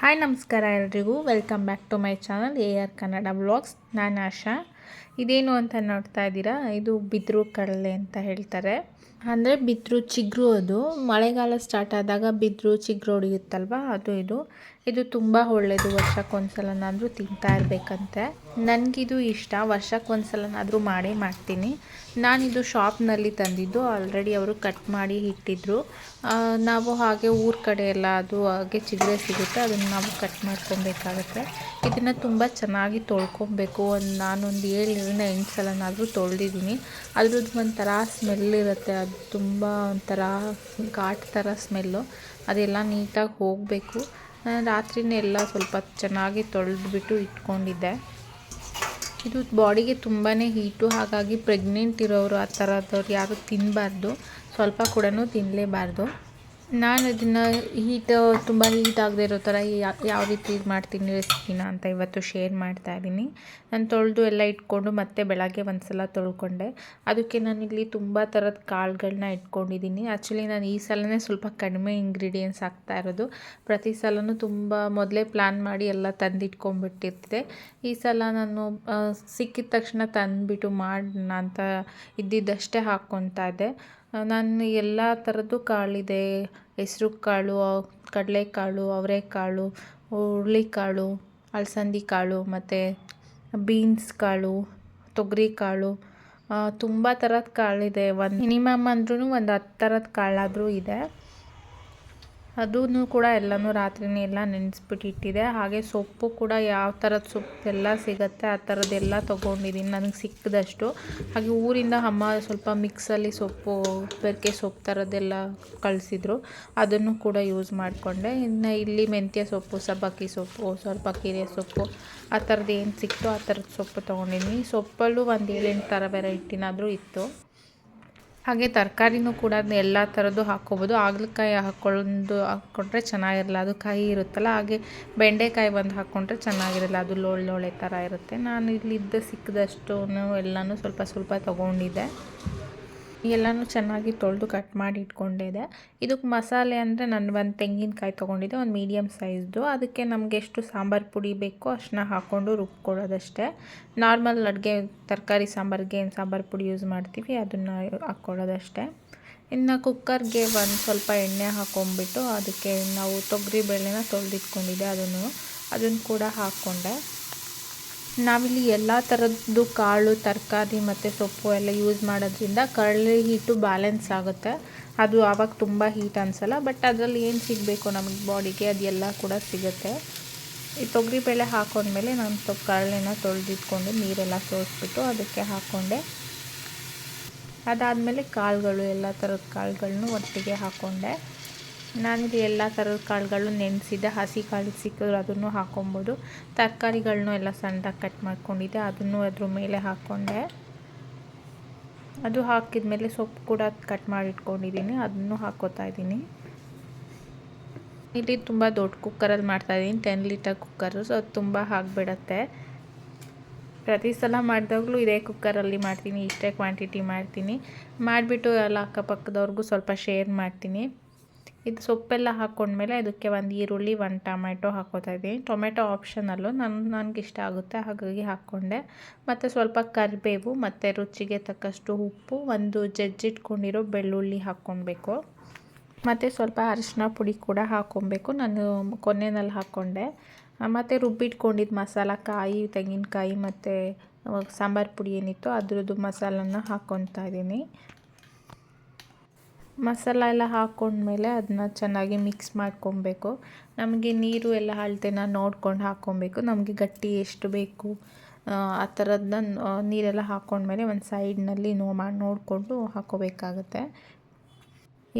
Hi, ನಮಸ್ಕಾರ ಎಲ್ರಿಗೂ. Welcome back to my channel A R Kannada blogs ನಾನು ಆಶಾ. ಇದೇನು ಅಂತ ನೋಡ್ತಾ ಇದ್ದೀರಾ? ಇದು ಬಿದ್ರು ಕಡಲೆ ಅಂತ ಹೇಳ್ತಾರೆ. ಅಂದರೆ ಬಿದ್ರು ಚಿಗ್ರು ಅದು. ಮಳೆಗಾಲ ಸ್ಟಾರ್ಟ್ ಆದಾಗ ಬಿದ್ರು ಚಿಗ್ರು ಹೊಡೆಯುತ್ತಲ್ವ? ಅದು ಇದು. ಇದು ತುಂಬ ಒಳ್ಳೆಯದು ವರ್ಷಕ್ಕೊಂದ್ಸಲನಾದರೂ ತಿಂತಾ ಇರಬೇಕಂತೆ. ನನಗಿದು ಇಷ್ಟ, ವರ್ಷಕ್ಕೊಂದ್ಸಲನಾದರೂ ಮಾಡೇ ಮಾಡ್ತೀನಿ. ನಾನಿದು ಶಾಪ್ನಲ್ಲಿ ತಂದಿದ್ದು, ಆಲ್ರೆಡಿ ಅವರು ಕಟ್ ಮಾಡಿ ಇಟ್ಟಿದ್ರು. ನಾವು ಹಾಗೆ ಊರ ಕಡೆ ಎಲ್ಲ ಅದು ಹಾಗೆ ಚಿಗುರೆ ಸಿಗುತ್ತೆ, ಅದನ್ನು ನಾವು ಕಟ್ ಮಾಡ್ಕೊಬೇಕಾಗತ್ತೆ. ಇದನ್ನು ತುಂಬ ಚೆನ್ನಾಗಿ ತೊಳ್ಕೊಬೇಕು. ಒಂದು ನಾನೊಂದು ಏಳರಿಂದ ಎಂಟು ಸಲನಾದರೂ ತೊಳೆದಿದ್ದೀನಿ. ಅದ್ರದ್ದು ಒಂಥರ ಸ್ಮೆಲ್ ಇರುತ್ತೆ. ಅದು ತುಂಬ ಒಂಥರ ಘಾಟ್ ಥರ ಸ್ಮೆಲ್ಲು ಅದೆಲ್ಲ ನೀಟಾಗಿ ಹೋಗಬೇಕು. ರಾತ್ರಿನೇ ಎಲ್ಲ ಸ್ವಲ್ಪ ಚೆನ್ನಾಗಿ ತೊಳೆದ್ಬಿಟ್ಟು ಇಟ್ಕೊಂಡಿದ್ದೆ. ಇದು ಬಾಡಿಗೆ ತುಂಬಾ ಹೀಟು, ಹಾಗಾಗಿ ಪ್ರೆಗ್ನೆಂಟ್ ಇರೋರು ಆ ಥರದವ್ರು ಯಾರು ತಿನ್ನಬಾರ್ದು ಸ್ವಲ್ಪ ಕೂಡ ತಿನ್ನಲೇಬಾರ್ದು ನಾನು ಇದನ್ನು ಹೀಟ್ ತುಂಬ ಹೀಟ್ ಆಗದೆ ಇರೋ ಥರ ಯಾವ ರೀತಿ ಮಾಡ್ತೀನಿ ರೆಸಿಪಿನ ಅಂತ ಇವತ್ತು ಶೇರ್ ಮಾಡ್ತಾ ಇದ್ದೀನಿ. ನಾನು ತೊಳೆದು ಎಲ್ಲ ಇಟ್ಕೊಂಡು ಮತ್ತೆ ಬೆಳಗ್ಗೆ ಒಂದು ಸಲ ತೊಳ್ಕೊಂಡೆ. ಅದಕ್ಕೆ ನಾನು ಇಲ್ಲಿ ತುಂಬ ಥರದ ಕಾಳುಗಳನ್ನ ಇಟ್ಕೊಂಡಿದ್ದೀನಿ. ಆ್ಯಕ್ಚುಲಿ ನಾನು ಈ ಸಲನೇ ಸ್ವಲ್ಪ ಕಡಿಮೆ ಇಂಗ್ರೀಡಿಯೆಂಟ್ಸ್ ಹಾಕ್ತಾ ಇರೋದು. ಪ್ರತಿ ಸಲವೂ ತುಂಬ ಮೊದಲೇ ಪ್ಲ್ಯಾನ್ ಮಾಡಿ ಎಲ್ಲ ತಂದಿಟ್ಕೊಂಡ್ಬಿಟ್ಟಿರ್ತಿದೆ ಈ ಸಲ ನಾನು ಸಿಕ್ಕಿದ ತಕ್ಷಣ ತಂದುಬಿಟ್ಟು ಮಾಡೋಣ ಅಂತ ಇದ್ದಿದ್ದಷ್ಟೇ ಹಾಕ್ಕೊತಾ ಇದ್ದೆ. ನಾನು ಎಲ್ಲ ಥರದ್ದು ಕಾಳಿದೆ. ಹೆಸ್ರು ಕಾಳು ಕಡಲೆಕಾಳು ಅವರೆಕಾಳು ಹುರುಳಿಕಾಳು ಅಲಸಂದಿ ಕಾಳು, ಮತ್ತು ಬೀನ್ಸ್ ಕಾಳು, ತೊಗರಿ ಕಾಳು ತುಂಬ ಥರದ ಕಾಳಿದೆ. ಒಂದು ಮಿನಿಮಮ್ ಅಂದ್ರೂ ಒಂದು ಹತ್ತು ಥರದ ಕಾಳಾದರೂ ಇದೆ. ಅದೂ ಕೂಡ ಎಲ್ಲನೂ ರಾತ್ರಿನೇ ಎಲ್ಲ ನೆನೆಸ್ಬಿಟ್ಟು ಇಟ್ಟಿದೆ ಹಾಗೆ ಸೊಪ್ಪು ಕೂಡ ಯಾವ ಥರದ ಸೊಪ್ಪು ಎಲ್ಲ ಸಿಗುತ್ತೆ ಆ ಥರದ್ದೆಲ್ಲ ತೊಗೊಂಡಿದ್ದೀನಿ ನನಗೆ ಸಿಕ್ಕಿದಷ್ಟು. ಹಾಗೆ ಊರಿಂದ ಅಮ್ಮ ಸ್ವಲ್ಪ ಮಿಕ್ಸಲ್ಲಿ ಸೊಪ್ಪು ಬೆರಕೆ ಸೊಪ್ಪು ಥರದ್ದೆಲ್ಲ ಕಳಿಸಿದ್ರು. ಅದನ್ನು ಕೂಡ ಯೂಸ್ ಮಾಡಿಕೊಂಡೆ. ಇನ್ನು ಇಲ್ಲಿ ಮೆಂತ್ಯ ಸೊಪ್ಪು, ಸಬ್ಬಕ್ಕಿ ಸೊಪ್ಪು, ಸ್ವಲ್ಪ ಕೀರೆ ಸೊಪ್ಪು, ಆ ಥರದ್ದು ಏನು ಸಿಕ್ತೋ ಆ ಥರದ ಸೊಪ್ಪು ತೊಗೊಂಡಿದ್ದೀನಿ ಸೊಪ್ಪಲ್ಲೂ ಒಂದು ಏಳೆಂಟು ಥರ ವೆರೈಟಿನಾದರೂ ಇತ್ತು. ಹಾಗೆ ತರಕಾರಿನೂ ಕೂಡ ಎಲ್ಲ ಥರದ್ದು ಹಾಕ್ಕೋಬೋದು. ಹಾಗಲಕಾಯಿ ಹಾಕ್ಕೊಂಡು ಹಾಕ್ಕೊಂಡ್ರೆ ಚೆನ್ನಾಗಿರಲ್ಲ, ಅದು ಕಾಯಿ ಇರುತ್ತಲ್ಲ, ಹಾಗೆ ಬೆಂಡೆಕಾಯಿ ಬಂದು ಹಾಕ್ಕೊಂಡ್ರೆ ಚೆನ್ನಾಗಿರಲ್ಲ, ಅದು ಲೋಳೆ ಥರ ಇರುತ್ತೆ. ನಾನು ಇಲ್ಲಿದ್ದ ಸಿಕ್ಕಿದಷ್ಟು ಎಲ್ಲನೂ ಸ್ವಲ್ಪ ಸ್ವಲ್ಪ ತೊಗೊಂಡಿದ್ದೆ. ಎಲ್ಲನೂ ಚೆನ್ನಾಗಿ ತೊಳೆದು ಕಟ್ ಮಾಡಿ ಇಟ್ಕೊಂಡಿದೆ. ಇದಕ್ಕೆ ಮಸಾಲೆ ಅಂದರೆ ನಾನು ಒಂದು ತೆಂಗಿನಕಾಯಿ ತೊಗೊಂಡಿದ್ದೆ, ಒಂದು ಮೀಡಿಯಮ್ ಸೈಜ್ದು. ಅದಕ್ಕೆ ನಮಗೆ ಎಷ್ಟು ಸಾಂಬಾರು ಪುಡಿ ಬೇಕೋ ಅಷ್ಟನ್ನ ಹಾಕ್ಕೊಂಡು ರುಬ್ಕೊಳ್ಳೋದಷ್ಟೇ. ನಾರ್ಮಲ್ ಅಡುಗೆ, ತರಕಾರಿ ಸಾಂಬಾರಿಗೆ ಏನು ಸಾಂಬಾರು ಪುಡಿ ಯೂಸ್ ಮಾಡ್ತೀವಿ, ಅದನ್ನು ಹಾಕ್ಕೊಳ್ಳೋದಷ್ಟೇ. ಇನ್ನು ಕುಕ್ಕರ್ಗೆ ಒಂದು ಸ್ವಲ್ಪ ಎಣ್ಣೆ ಹಾಕ್ಕೊಂಬಿಟ್ಟು ಅದಕ್ಕೆ ನಾವು ತೊಗರಿ ಬೇಳೆನ ತೊಳೆದಿಟ್ಕೊಂಡಿದ್ದೆ, ಅದನ್ನು ಅದನ್ನು ಕೂಡ ಹಾಕ್ಕೊಂಡೆ. ನಾವಿಲ್ಲಿ ಎಲ್ಲ ಥರದ್ದು ಕಾಳು, ತರಕಾರಿ ಮತ್ತು ಸೊಪ್ಪು ಎಲ್ಲ ಯೂಸ್ ಮಾಡೋದ್ರಿಂದ ಕಡಲೆ ಹೀಟು ಬ್ಯಾಲೆನ್ಸ್ ಆಗುತ್ತೆ. ಅದು ಆವಾಗ ತುಂಬ ಹೀಟ್ ಅನಿಸಲ್ಲ ಬಟ್ ಅದರಲ್ಲಿ ಏನು ಸಿಗಬೇಕು ನಮಗೆ ಬಾಡಿಗೆ ಅದೆಲ್ಲ ಕೂಡ ಸಿಗುತ್ತೆ. ಈ ತೊಗರಿಬೇಳೆ ಹಾಕೊಂಡ್ಮೇಲೆ ನಾನು ಸ್ವಲ್ಪ ಕಡಲೆನ ತೊಳೆದಿಟ್ಕೊಂಡು ನೀರೆಲ್ಲ ಸೋಸ್ಬಿಟ್ಟು ಅದಕ್ಕೆ ಹಾಕ್ಕೊಂಡೆ ಅದಾದಮೇಲೆ ಕಾಳುಗಳು, ಎಲ್ಲ ಥರದ ಕಾಳುಗಳನ್ನು ಒಟ್ಟಿಗೆ ಹಾಕ್ಕೊಂಡೆ ನಾನಿದು ಎಲ್ಲ ಥರದ ಕಾಳುಗಳು ನೆನೆಸಿದ್ದೆ. ಹಸಿ ಕಾಳು ಸಿಕ್ಕಿದ್ರು ಅದನ್ನು ಹಾಕ್ಕೊಬೋದು ತರಕಾರಿಗಳನ್ನೂ ಎಲ್ಲ ಸಣ್ಣದಾಗಿ ಕಟ್ ಮಾಡ್ಕೊಂಡಿದ್ದೆ. ಅದನ್ನು ಅದ್ರ ಮೇಲೆ ಹಾಕ್ಕೊಂಡೆ. ಅದು ಹಾಕಿದ ಮೇಲೆ ಸೊಪ್ಪು ಕೂಡ ಕಟ್ ಮಾಡಿಟ್ಕೊಂಡಿದ್ದೀನಿ. ಅದನ್ನು ಹಾಕ್ಕೋತಾ ಇದ್ದೀನಿ. ಇಲ್ಲಿ ತುಂಬ ದೊಡ್ಡ ಕುಕ್ಕರಲ್ಲಿ ಮಾಡ್ತಾಯಿದ್ದೀನಿ ಟೆನ್ ಲೀಟರ್ ಕುಕ್ಕರು, ಸೊ ಅದು ತುಂಬ ಹಾಕ್ಬಿಡತ್ತೆ ಪ್ರತಿ ಸಲ ಮಾಡಿದಾಗಲೂ ಇದೇ ಕುಕ್ಕರಲ್ಲಿ ಮಾಡ್ತೀನಿ. ಇಷ್ಟೇ ಕ್ವಾಂಟಿಟಿ ಮಾಡ್ತೀನಿ. ಮಾಡಿಬಿಟ್ಟು ಎಲ್ಲ ಅಕ್ಕಪಕ್ಕದವ್ರಿಗೂ ಸ್ವಲ್ಪ ಶೇರ್ ಮಾಡ್ತೀನಿ. ಇದು ಸೊಪ್ಪೆಲ್ಲ ಹಾಕ್ಕೊಂಡ್ಮೇಲೆ ಅದಕ್ಕೆ ಒಂದು ಈರುಳ್ಳಿ, ಒಂದು ಟೊಮೆಟೊ ಹಾಕೋತಾ ಇದ್ದೀನಿ. ಟೊಮೆಟೊ ಆಪ್ಷನಲ್ಲು ನನ್ನ ನನಗೆ ಇಷ್ಟ ಆಗುತ್ತೆ, ಹಾಗಾಗಿ ಹಾಕ್ಕೊಂಡೆ. ಮತ್ತು ಸ್ವಲ್ಪ ಕರಿಬೇವು, ಮತ್ತು ರುಚಿಗೆ ತಕ್ಕಷ್ಟು ಉಪ್ಪು, ಒಂದು ಜಜ್ಜಿಟ್ಕೊಂಡಿರೋ ಬೆಳ್ಳುಳ್ಳಿ ಹಾಕ್ಕೊಳ್ಬೇಕು ಮತ್ತು ಸ್ವಲ್ಪ ಅರಿಶಿನ ಪುಡಿ ಕೂಡ ಹಾಕ್ಕೊಬೇಕು. ನಾನು ಕೊನೆಯಲ್ಲಿ ಹಾಕ್ಕೊಂಡೆ. ಮತ್ತು ರುಬ್ಬಿಟ್ಕೊಂಡಿದ್ದು ಮಸಾಲ, ಕಾಯಿ, ತೆಂಗಿನಕಾಯಿ, ಮತ್ತು ಸಾಂಬಾರು ಪುಡಿ ಏನಿತ್ತು ಅದರದ್ದು ಮಸಾಲನ್ನ ಹಾಕ್ಕೊತಾ ಇದ್ದೀನಿ. ಮಸಾಲ ಎಲ್ಲ ಹಾಕ್ಕೊಂಡ್ಮೇಲೆ ಅದನ್ನ ಚೆನ್ನಾಗಿ ಮಿಕ್ಸ್ ಮಾಡ್ಕೊಬೇಕು. ನಮಗೆ ನೀರು ಎಲ್ಲ ಅಳತೆನ ನೋಡ್ಕೊಂಡು ಹಾಕ್ಕೊಬೇಕು ನಮಗೆ ಗಟ್ಟಿ ಎಷ್ಟು ಬೇಕು, ಆ ಥರದನ್ನ ನೀರೆಲ್ಲ ಹಾಕ್ಕೊಂಡ್ಮೇಲೆ ಒಂದು ಸೈಡ್ನಲ್ಲಿ ನೋ ಮಾಡಿ ನೋಡಿಕೊಂಡು ಹಾಕ್ಕೋಬೇಕಾಗತ್ತೆ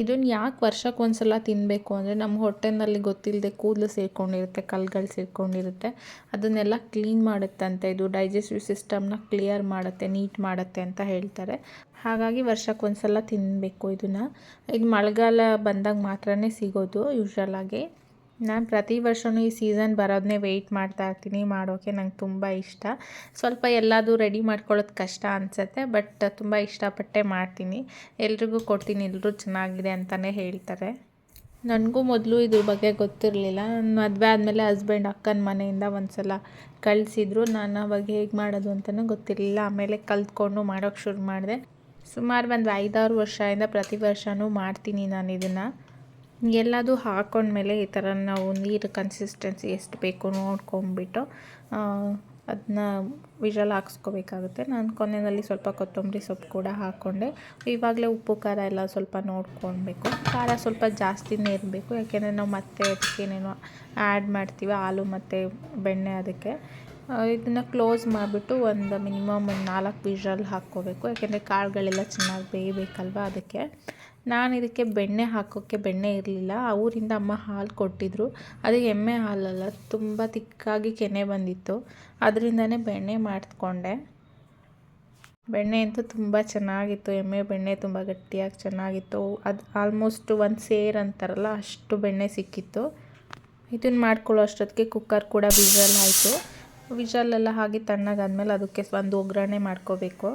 ಇದನ್ನು ಯಾಕೆ ವರ್ಷಕ್ಕೆ ಒಂದು ಸಲ ತಿನ್ನಬೇಕು ಅಂದರೆ ನಮ್ಮ ಹೊಟ್ಟೆನಲ್ಲಿ ಗೊತ್ತಿಲ್ಲದೆ ಕೂದಲು ಸೇರಿಕೊಂಡಿರುತ್ತೆ, ಕಲ್ಗಳು ಸೇರಿಕೊಂಡಿರುತ್ತೆ. ಅದನ್ನೆಲ್ಲ ಕ್ಲೀನ್ ಮಾಡುತ್ತಂತೆ. ಇದು ಡೈಜೆಸ್ಟಿವ್ ಸಿಸ್ಟಮ್ನ ಕ್ಲಿಯರ್ ಮಾಡುತ್ತೆ, ನೀಟ್ ಮಾಡುತ್ತೆ ಅಂತ ಹೇಳ್ತಾರೆ. ಹಾಗಾಗಿ ವರ್ಷಕ್ಕೆ ಒಂದು ಸಲ ತಿನ್ನಬೇಕು ಇದನ್ನು. ಇದು ಮಳೆಗಾಲ ಬಂದಾಗ ಮಾತ್ರ ಸಿಗೋದು ಯೂಶ್ವಲಾಗಿ ನಾನು ಪ್ರತಿ ವರ್ಷವೂ ಈ ಸೀಸನ್ ಬರೋದನ್ನೇ ವೆಯ್ಟ್ ಮಾಡ್ತಾ ಇರ್ತೀನಿ ಮಾಡೋಕ್ಕೆ ನಂಗೆ ತುಂಬ ಇಷ್ಟ. ಸ್ವಲ್ಪ ಎಲ್ಲದೂ ರೆಡಿ ಮಾಡ್ಕೊಳ್ಳೋದು ಕಷ್ಟ ಅನಿಸುತ್ತೆ ಬಟ್ ತುಂಬ ಇಷ್ಟಪಟ್ಟೆ ಮಾಡ್ತೀನಿ. ಎಲ್ರಿಗೂ ಕೊಡ್ತೀನಿ ಎಲ್ಲರೂ ಚೆನ್ನಾಗಿದೆ ಅಂತಲೇ ಹೇಳ್ತಾರೆ. ನನಗೂ ಮೊದಲು ಇದ್ರ ಬಗ್ಗೆ ಗೊತ್ತಿರಲಿಲ್ಲ. ನನ್ನ ಮದುವೆ ಆದಮೇಲೆ ಹಸ್ಬೆಂಡ್ ಅಕ್ಕನ ಮನೆಯಿಂದ ಒಂದು ಸಲ ಕಳಿಸಿದ್ರು. ನಾನು ಅವಾಗ ಹೇಗೆ ಮಾಡೋದು ಅಂತಲೂ ಗೊತ್ತಿರಲಿಲ್ಲ. ಆಮೇಲೆ ಕಲ್ತ್ಕೊಂಡು ಮಾಡೋಕ್ಕೆ ಶುರು ಮಾಡಿದೆ. ಸುಮಾರು ಒಂದು ಐದಾರು ವರ್ಷದಿಂದ ಪ್ರತಿ ವರ್ಷವೂ ಮಾಡ್ತೀನಿ ನಾನು ಇದನ್ನು. ಎಲ್ಲದೂ ಹಾಕೊಂಡ್ಮೇಲೆ ಈ ಥರ ನಾವು ನೀರು ಕನ್ಸಿಸ್ಟೆನ್ಸಿ ಎಷ್ಟು ಬೇಕು ನೋಡ್ಕೊಂಬಿಟ್ಟು ಅದನ್ನ ವಿಷಲ್ ಹಾಕ್ಸ್ಕೋಬೇಕಾಗುತ್ತೆ. ನಾನು ಕೊನೆಯಲ್ಲಿ ಸ್ವಲ್ಪ ಕೊತ್ತಂಬರಿ ಸೊಪ್ಪು ಕೂಡ ಹಾಕ್ಕೊಂಡೆ ಇವಾಗಲೇ ಉಪ್ಪು, ಖಾರ ಎಲ್ಲ ಸ್ವಲ್ಪ ನೋಡ್ಕೊಳ್ಬೇಕು. ಖಾರ ಸ್ವಲ್ಪ ಜಾಸ್ತಿನೇ ಇರಬೇಕು. ಯಾಕೆಂದರೆ ನಾವು ಮತ್ತೆ ಅದಕ್ಕೆ ಏನೇನೋ ಆ್ಯಡ್ ಮಾಡ್ತೀವಿ ಹಾಲು ಮತ್ತು ಬೆಣ್ಣೆ ಅದಕ್ಕೆ. ಇದನ್ನು ಕ್ಲೋಸ್ ಮಾಡಿಬಿಟ್ಟು ಒಂದು ಮಿನಿಮಮ್ ಒಂದು ನಾಲ್ಕು ವಿಷಲ್ ಹಾಕ್ಕೋಬೇಕು. ಯಾಕೆಂದರೆ ಕಾಳುಗಳೆಲ್ಲ ಚೆನ್ನಾಗಿ ಬೇಯಬೇಕಲ್ವ ಅದಕ್ಕೆ. ನಾನು ಇದಕ್ಕೆ ಬೆಣ್ಣೆ ಹಾಕೋಕ್ಕೆ ಬೆಣ್ಣೆ ಇರಲಿಲ್ಲ. ಊರಿಂದ ಅಮ್ಮ ಹಾಲು ಕೊಟ್ಟಿದ್ದರು ಅದು ಎಮ್ಮೆ ಹಾಲಲ್ಲ, ತುಂಬ ತಿಕ್ಕಾಗಿ ಕೆನೆ ಬಂದಿತ್ತು. ಅದರಿಂದನೇ ಬೆಣ್ಣೆ ಮಾಡಿಕೊಂಡೆ. ಬೆಣ್ಣೆ ಅಂತೂ ತುಂಬ ಚೆನ್ನಾಗಿತ್ತು. ಎಮ್ಮೆ ಬೆಣ್ಣೆ ತುಂಬ ಗಟ್ಟಿಯಾಗಿ ಚೆನ್ನಾಗಿತ್ತು. ಅದು ಆಲ್ಮೋಸ್ಟ್ ಒಂದು ಸೇರ್ ಅಂತಾರಲ್ಲ, ಅಷ್ಟು ಬೆಣ್ಣೆ ಸಿಕ್ಕಿತ್ತು. ಇದನ್ನು ಮಾಡ್ಕೊಳ್ಳೋ ಅಷ್ಟೊತ್ತಿಗೆ ಕುಕ್ಕರ್ ಕೂಡ ವಿಜಲ್ ಆಯಿತು. ವಿಷಲೆಲ್ಲ ಹಾಗೆ ತಣ್ಣಗಾದ್ಮೇಲೆ ಅದಕ್ಕೆ ಒಂದು ಒಗ್ಗರಣೆ ಮಾಡ್ಕೋಬೇಕು.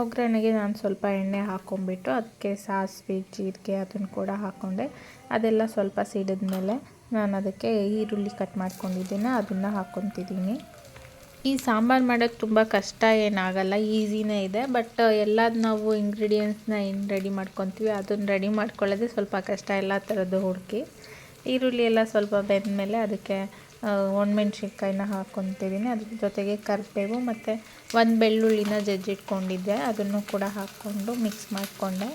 ಒಗ್ಗರಣೆಗೆ ನಾನು ಸ್ವಲ್ಪ ಎಣ್ಣೆ ಹಾಕ್ಕೊಂಬಿಟ್ಟು ಅದಕ್ಕೆ ಸಾಸಿವೆ, ಜೀರಿಗೆ ಅದನ್ನು ಕೂಡ ಹಾಕ್ಕೊಂಡೆ. ಅದೆಲ್ಲ ಸ್ವಲ್ಪ ಸಿಡಿದ್ಮೇಲೆ ನಾನು ಅದಕ್ಕೆ ಈರುಳ್ಳಿ ಕಟ್ ಮಾಡ್ಕೊಂಡಿದ್ದೀನಿ, ಅದನ್ನು ಹಾಕ್ಕೊತಿದ್ದೀನಿ. ಈ ಸಾಂಬಾರು ಮಾಡೋದು ತುಂಬ ಕಷ್ಟ ಏನಾಗಲ್ಲ, ಈಸಿನೇ ಇದೆ ಬಟ್ ಎಲ್ಲದು ನಾವು ಇಂಗ್ರೀಡಿಯೆಂಟ್ಸ್ನ ಏನು ರೆಡಿ ಮಾಡ್ಕೊತೀವಿ, ಅದನ್ನು ರೆಡಿ ಮಾಡ್ಕೊಳ್ಳೋದೇ ಸ್ವಲ್ಪ ಕಷ್ಟ, ಎಲ್ಲ ಥರದ್ದು ಹುಡುಕಿ. ಈರುಳ್ಳಿ ಎಲ್ಲ ಸ್ವಲ್ಪ ಬೆಂದ ಮೇಲೆ ಅದಕ್ಕೆ ಒಣಮೆಣ್ಸಿನ್ಕಾಯಿನ ಹಾಕ್ಕೊತಿದ್ದೀನಿ ಅದ್ರ ಜೊತೆಗೆ ಕರಿಬೇವು ಮತ್ತು ಒಂದು ಬೆಳ್ಳುಳ್ಳಿನ ಜಜ್ಜಿಟ್ಕೊಂಡಿದ್ದೆ. ಅದನ್ನು ಕೂಡ ಹಾಕ್ಕೊಂಡು ಮಿಕ್ಸ್ ಮಾಡಿಕೊಂಡೆ.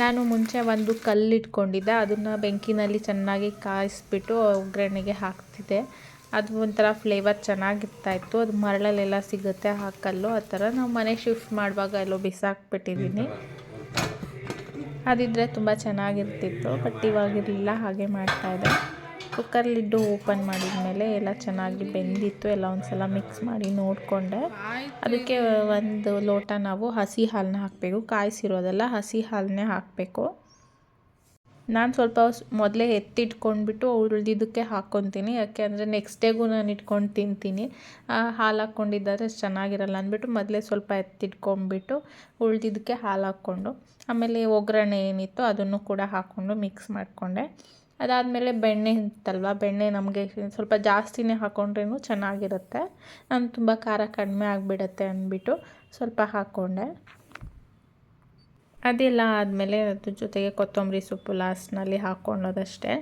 ನಾನು ಮುಂಚೆ ಒಂದು ಕಲ್ಲು ಇಟ್ಕೊಂಡಿದ್ದೆ ಅದನ್ನು ಬೆಂಕಿನಲ್ಲಿ ಚೆನ್ನಾಗಿ ಕಾಯಿಸ್ಬಿಟ್ಟು ಒಗ್ಗರಣೆಗೆ ಹಾಕ್ತಿದ್ದೆ. ಅದು ಒಂಥರ ಫ್ಲೇವರ್ ಚೆನ್ನಾಗಿರ್ತಾಯಿತ್ತು. ಅದು ಮರಳಲ್ಲೆಲ್ಲ ಸಿಗುತ್ತೆ ಹಾಕಲ್ಲು ಕಲ್ಲು. ಆ ಥರ ನಾವು ಮನೆ ಶಿಫ್ಟ್ ಮಾಡುವಾಗ ಎಲ್ಲೋ ಬಿಸಾಕ್ಬಿಟ್ಟಿದ್ದೀನಿ ಅದಿದ್ದರೆ ತುಂಬ ಚೆನ್ನಾಗಿರ್ತಿತ್ತು. ಬಟ್ ಇವಾಗಿರಲಿಲ್ಲ. ಹಾಗೆ ಮಾಡ್ತಾಯಿದ್ದೆ ಕುಕ್ಕರ್ ಲಿಡ್ಡು ಓಪನ್ ಮಾಡಿದ ಮೇಲೆ ಎಲ್ಲ ಚೆನ್ನಾಗಿ ಬೆಂದಿತ್ತು. ಎಲ್ಲ ಒಂದು ಸಲ ಮಿಕ್ಸ್ ಮಾಡಿ ನೋಡಿಕೊಂಡೆ. ಅದಕ್ಕೆ ಒಂದು ಲೋಟ ನಾವು ಹಸಿ ಹಾಲನ್ನ ಹಾಕಬೇಕು. ಕಾಯಿಸಿರೋದೆಲ್ಲ, ಹಸಿ ಹಾಲನ್ನೇ ಹಾಕಬೇಕು. ನಾನು ಸ್ವಲ್ಪ ಮೊದಲೇ ಎತ್ತಿಟ್ಕೊಂಡ್ಬಿಟ್ಟು ಉಳಿದಿದ್ದಕ್ಕೆ ಹಾಕ್ಕೊತೀನಿ ಯಾಕೆ ಅಂದರೆ ನೆಕ್ಸ್ಟ್ ಡೇಗೂ ನಾನು ಇಟ್ಕೊಂಡು ತಿಂತೀನಿ. ಹಾಲು ಹಾಕ್ಕೊಂಡಿದ್ದಾರೆ ಚೆನ್ನಾಗಿರಲ್ಲ ಅಂದ್ಬಿಟ್ಟು ಮೊದಲೇ ಸ್ವಲ್ಪ ಎತ್ತಿಟ್ಕೊಂಡ್ಬಿಟ್ಟು ಉಳಿದಿದ್ದಕ್ಕೆ ಹಾಲು ಹಾಕ್ಕೊಂಡು, ಆಮೇಲೆ ಒಗ್ಗರಣೆ ಏನಿತ್ತು ಅದನ್ನು ಕೂಡ ಹಾಕ್ಕೊಂಡು ಮಿಕ್ಸ್ ಮಾಡಿಕೊಂಡೆ. ಅದಾದಮೇಲೆ ಬೆಣ್ಣೆ ಇತ್ತಲ್ವ ಬೆಣ್ಣೆ ನಮಗೆ ಸ್ವಲ್ಪ ಜಾಸ್ತಿನೇ ಹಾಕ್ಕೊಂಡ್ರೂ ಚೆನ್ನಾಗಿರುತ್ತೆ. ನಾನು ತುಂಬ ಖಾರ ಕಡಿಮೆ ಆಗಿಬಿಡತ್ತೆ ಅಂದ್ಬಿಟ್ಟು ಸ್ವಲ್ಪ ಹಾಕ್ಕೊಂಡೆ ಅದೆಲ್ಲ ಆದಮೇಲೆ ಅದ್ರ ಜೊತೆಗೆ ಕೊತ್ತಂಬರಿ ಸೊಪ್ಪು ಲಾಸ್ಟ್ನಲ್ಲಿ ಹಾಕ್ಕೊಳ್ಳೋದಷ್ಟೇ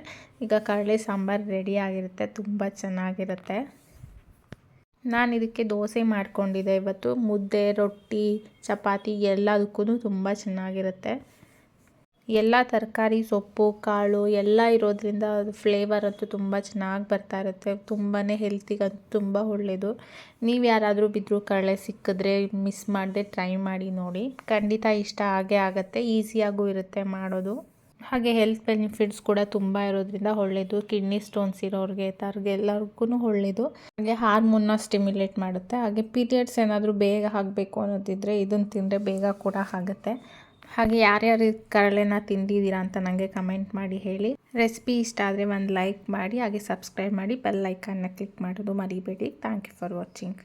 ಈಗ ಕಡಲೆ ಸಾಂಬಾರು ರೆಡಿ ಆಗಿರುತ್ತೆ. ತುಂಬ ಚೆನ್ನಾಗಿರುತ್ತೆ. ನಾನು ಇದಕ್ಕೆ ದೋಸೆ ಮಾಡ್ಕೊಂಡಿದ್ದೆ ಇವತ್ತು. ಮುದ್ದೆ, ರೊಟ್ಟಿ, ಚಪಾತಿ ಎಲ್ಲದಕ್ಕೂ ತುಂಬ ಚೆನ್ನಾಗಿರುತ್ತೆ. ಎಲ್ಲ ತರಕಾರಿ, ಸೊಪ್ಪು, ಕಾಳು ಎಲ್ಲ ಇರೋದ್ರಿಂದ ಅದು ಫ್ಲೇವರ್ ಅಂತೂ ತುಂಬ ಚೆನ್ನಾಗಿ ಬರ್ತಾ ಇರುತ್ತೆ. ತುಂಬಾ ಹೆಲ್ತಿಗಂತೂ ತುಂಬ ಒಳ್ಳೆಯದು ನೀವು ಯಾರಾದರೂ ಬಿದ್ದರೂ ಕಳೆ ಸಿಕ್ಕಿದ್ರೆ ಮಿಸ್ ಮಾಡದೆ ಟ್ರೈ ಮಾಡಿ ನೋಡಿ. ಖಂಡಿತ ಇಷ್ಟ ಆಗೇ ಆಗುತ್ತೆ ಈಸಿಯಾಗೂ ಇರುತ್ತೆ ಮಾಡೋದು. ಹಾಗೆ ಹೆಲ್ತ್ ಬೆನಿಫಿಟ್ಸ್ ಕೂಡ ತುಂಬ ಇರೋದ್ರಿಂದ ಒಳ್ಳೆಯದು ಕಿಡ್ನಿ ಸ್ಟೋನ್ಸ್ ಇರೋರಿಗೆ, ತರ್ಗೆ ಎಲ್ಲರಿಗೂ ಒಳ್ಳೆಯದು ಹಾಗೆ ಹಾರ್ಮೋನ್ನ ಸ್ಟಿಮ್ಯುಲೇಟ್ ಮಾಡುತ್ತೆ. ಹಾಗೆ ಪೀರಿಯಡ್ಸ್ ಏನಾದರೂ ಬೇಗ ಆಗಬೇಕು ಅನ್ನೋದಿದ್ರೆ ಇದನ್ನು ತಿಂದರೆ ಬೇಗ ಕೂಡ ಆಗುತ್ತೆ. ಹಾಗೆ ಯಾರ್ಯಾರು ಕರಳೆನ ತಿಂದಿದ್ದೀರಾ ಅಂತ ನನಗೆ ಕಮೆಂಟ್ ಮಾಡಿ ಹೇಳಿ. ರೆಸಿಪಿ ಇಷ್ಟ ಆದರೆ ಒಂದು ಲೈಕ್ ಮಾಡಿ, ಹಾಗೆ ಸಬ್ಸ್ಕ್ರೈಬ್ ಮಾಡಿ, ಬೆಲ್ ಐಕನ್ನ ಕ್ಲಿಕ್ ಮಾಡೋದು ಮರಿಬೇಡಿ. Thank you for watching.